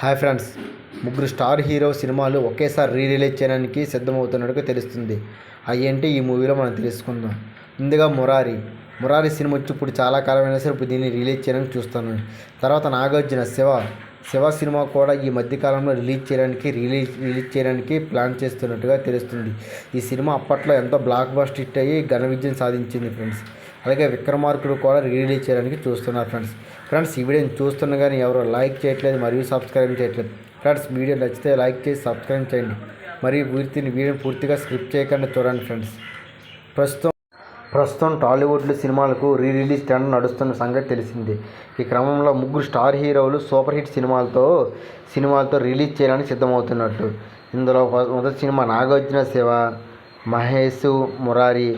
Hi friends. ముగ్గురు star hero సినిమాలు ఒకేసారి రీ రిలీజ్ చేయడానికి సిద్ధమవుతున్నట్టుగా తెలుస్తుంది. అయ్యేంటి ఈ మూవీలో మనం తెలుసుకుందాం. ముందుగా మురారి. మురారి సినిమా వచ్చి ఇప్పుడు చాలా కాలమైనా సరే ఇప్పుడు దీన్ని రిలీజ్ చేయడానికి చూస్తాను. తర్వాత నాగార్జున శివ. శివ సినిమా కూడా ఈ మధ్యకాలంలో రిలీజ్ చేయడానికి రిలీజ్ రిలీజ్ చేయడానికి ప్లాన్ చేస్తున్నట్టుగా తెలుస్తుంది. ఈ సినిమా అప్పట్లో ఎంతో బ్లాక్ బస్ట్ హిట్ అయ్యి ఘన విజయం సాధించింది ఫ్రెండ్స్. అలాగే విక్రమార్కుడు కూడా రిలీజ్ చేయడానికి చూస్తున్నారు ఫ్రెండ్స్. ఫ్రెండ్స్ ఈ వీడియోని చూస్తున్న కానీ ఎవరు లైక్ చేయట్లేదు మరియు సబ్స్క్రైబ్ చేయట్లేదు. ఫ్రెండ్స్ వీడియో నచ్చితే లైక్ చేసి సబ్స్క్రైబ్ చేయండి. మరియు పూర్తిని వీడియోని పూర్తిగా స్క్రిప్ట్ చేయకుండా చూడండి ఫ్రెండ్స్. ప్రస్తుతం ప్రస్తుతం టాలీవుడ్లో సినిమాలకు రీ రిలీజ్ ట్రెండ్ నడుస్తున్న సంగతి తెలిసింది. ఈ క్రమంలో ముగ్గురు స్టార్ హీరోలు సూపర్ హిట్ సినిమాలతో సినిమాలతో రిలీజ్ చేయడానికి సిద్ధమవుతున్నట్టు. ఇందులో మొదటి సినిమా నాగార్జున శివ మహేష్ మురారి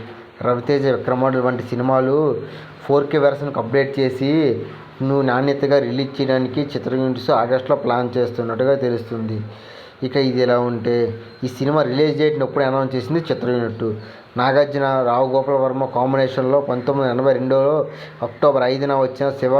రవితేజ విక్రమార్కుడు వంటి సినిమాలు ఫోర్ కే వెర్షన్కి అప్డేట్ చేసి నువ్వు నాణ్యతగా రిలీజ్ చేయడానికి చిత్ర యూనిట్స్ ఆగస్టులో ప్లాన్ చేస్తున్నట్టుగా తెలుస్తుంది. ఇక ఇది ఎలా ఉంటే ఈ సినిమా రిలీజ్ డేట్ని ఎప్పుడు అనౌన్స్ చేసింది చిత్ర యూనిట్. నాగార్జున రావు గోపాల వర్మ కాంబినేషన్లో పంతొమ్మిది ఎనభై రెండులో అక్టోబర్ ఐదున వచ్చిన శివ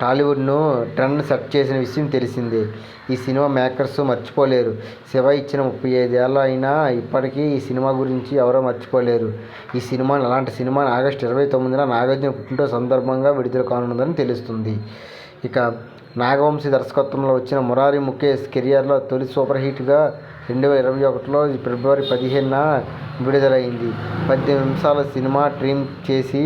టాలీవుడ్ను ట్రెండ్ సెట్ చేసిన విషయం తెలిసిందే. ఈ సినిమా మేకర్స్ మర్చిపోలేరు. శివ ఇచ్చిన ముప్పై ఐదేళ్ళు అయినా ఇప్పటికీ ఈ సినిమా గురించి ఎవరో మర్చిపోలేరు. ఈ సినిమాని అలాంటి సినిమా ఆగస్టు ఇరవై తొమ్మిదిన నాగార్జున పుట్టినరోజు సందర్భంగా విడుదల కానుందని తెలుస్తుంది. ఇక నాగవంశీ దర్శకత్వంలో వచ్చిన మురారి ముఖేష్ కెరియర్లో తొలి సూపర్ హిట్గా రెండు వేల ఇరవై ఒకటిలో ఫిబ్రవరి పదిహేనున విడుదలైంది. పద్దెనిమిది నిమిషాల సినిమా ట్రీమ్ చేసి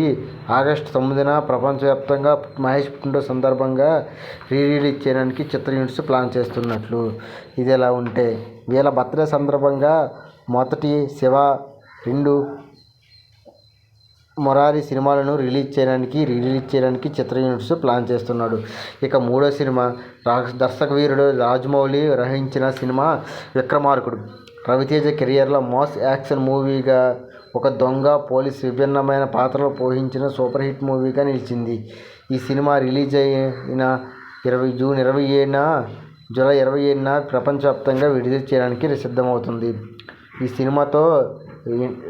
ఆగస్టు తొమ్మిదిన ప్రపంచవ్యాప్తంగా మహేష్ పుట్టినరోజు సందర్భంగా రీరీలీజ్ చేయడానికి చిత్ర యూనిట్స్ ప్లాన్ చేస్తున్నట్లు ఇది ఎలా ఉంటే వీళ్ళ బర్త్డే సందర్భంగా మొదటి శివ రెండు మొరారి సినిమాలను రిలీజ్ చేయడానికి రిలీజ్ చేయడానికి చిత్ర యూనిట్స్ ప్లాన్ చేస్తున్నాడు. ఇక మూడో సినిమా రా దర్శక వీరుడు రాజమౌళి రచించిన సినిమా విక్రమార్కుడు. రవితేజ కెరియర్లో మాస్ యాక్షన్ మూవీగా ఒక దొంగ పోలీస్ విభిన్నమైన పాత్రలు పోషించిన సూపర్ హిట్ మూవీగా నిలిచింది. ఈ సినిమా రిలీజ్ అయిన ఇరవై జూన్ ఇరవై ఏడున జూలై ఇరవై ఏడున ప్రపంచవ్యాప్తంగా విడుదల చేయడానికి సిద్ధమవుతుంది ఈ సినిమాతో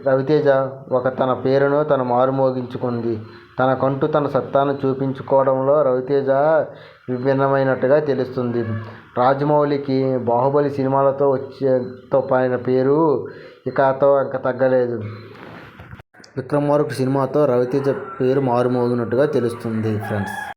రవితేజ ఒక తన పేరును తను మారుమోగించుకుంది. తనకంటూ తన సత్తాను చూపించుకోవడంలో రవితేజ విభిన్నమైనట్టుగా తెలుస్తుంది. రాజమౌళికి బాహుబలి సినిమాలతో వచ్చేతో పైన పేరు ఇకతో ఇంకా తగ్గలేదు. విక్రమార్కుడు సినిమాతో రవితేజ పేరు మారుమోగినట్టుగా తెలుస్తుంది ఫ్రెండ్స్.